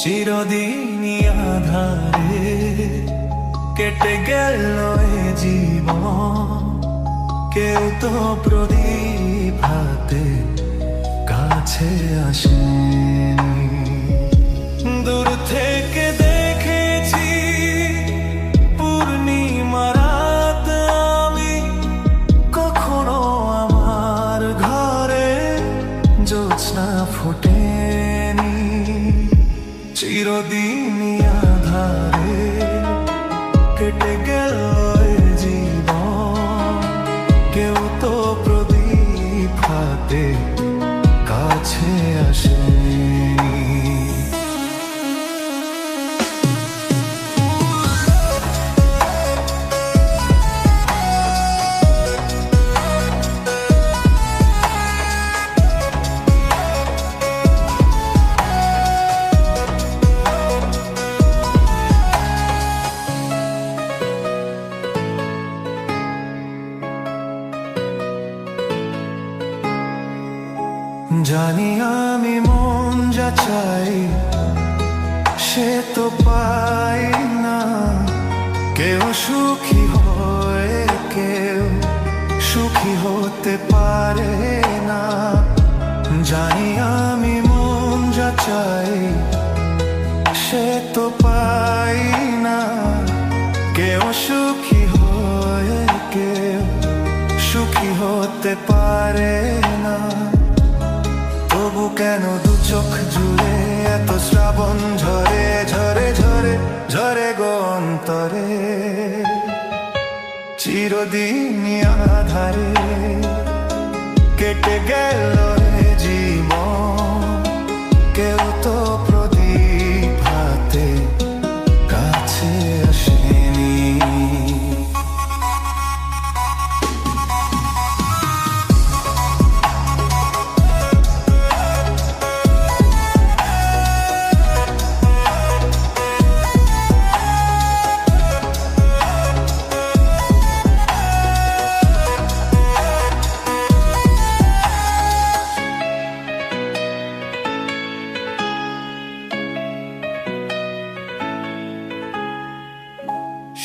চিরদিনই আধারে কেটে গেল এ জীবন। কেউ তো প্রদীপ হাতে কাছে আসে দূর থেকে চিরদিনই আধারে কেটে গেল জীবন। কেউ তো প্রদীপ হাতে কাছে আসেনি। জানি আমি মন যা চাই, সে তো পাই না। কেউ সুখী হয়ে, কেউ সুখী হতে পারে না। জানি আমি মন যা চাই, সে তো পাই না। কেউ সুখী হয়ে, কেউ সুখী হতে পারে চিরদিন আধারে কেটে গেল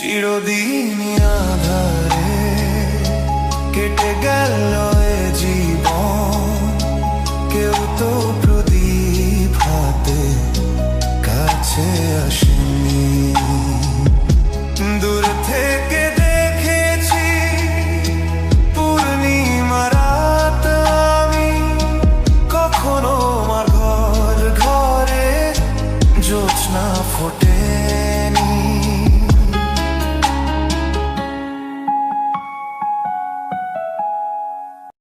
চিরদিন আধারে কেটে গেল এ জীবন। কেউ তো প্রদীপ হাতে কাছে আসেনি।